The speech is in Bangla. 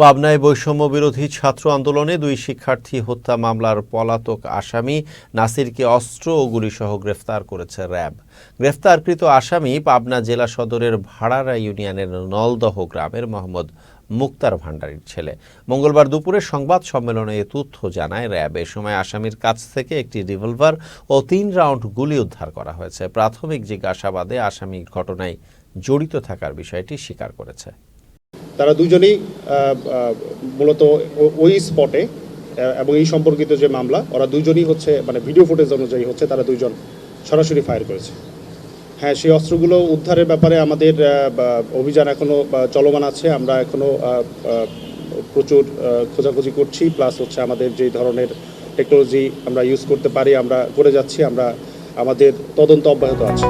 পাবনায় বৈষম্য বিরোধী ছাত্র আন্দোলনে দুই শিক্ষার্থী হত্যা মামলার পলাতক আসামি নাসিরকে অস্ত্র ও গুলিসহ গ্রেফতার করেছে র্যাব। গ্রেফতারকৃত আসামি পাবনা জেলা সদরের ভাড়ারা ইউনিয়নের নলদহ গ্রামের মোহাম্মদ মুক্তার ভান্ডারীর ছেলে। মঙ্গলবার দুপুরে সংবাদ সম্মেলনে এ তথ্য জানায় র্যাব। এ সময় আসামির কাছ থেকে একটি রিভলভার ও তিন রাউন্ড গুলি উদ্ধার করা হয়েছে। প্রাথমিক জিজ্ঞাসাবাদে আসামি ঘটনায় জড়িত থাকার বিষয়টি স্বীকার করেছে। তারা দুজনেই মূলত ওই স্পটে এবং এই সম্পর্কিত যে মামলা ওরা দুজনই হচ্ছে মানে ভিডিও ফুটেজ অনুযায়ী হচ্ছে তারা দুজন সরাসরি ফায়ার করেছে। হ্যাঁ সেই অস্ত্রগুলো উদ্ধারের ব্যাপারে আমাদের অভিযান এখনও চলমান আছে। আমরা এখনও আহ, আহ, প্রচুর খোঁজাখুঁজি করছি প্লাস হচ্ছে আমাদের যে ধরনের টেকনোলজি আমরা ইউজ করতে পারি আমরা করে যাচ্ছি আমরা আমাদের তদন্ত অব্যাহত আছে।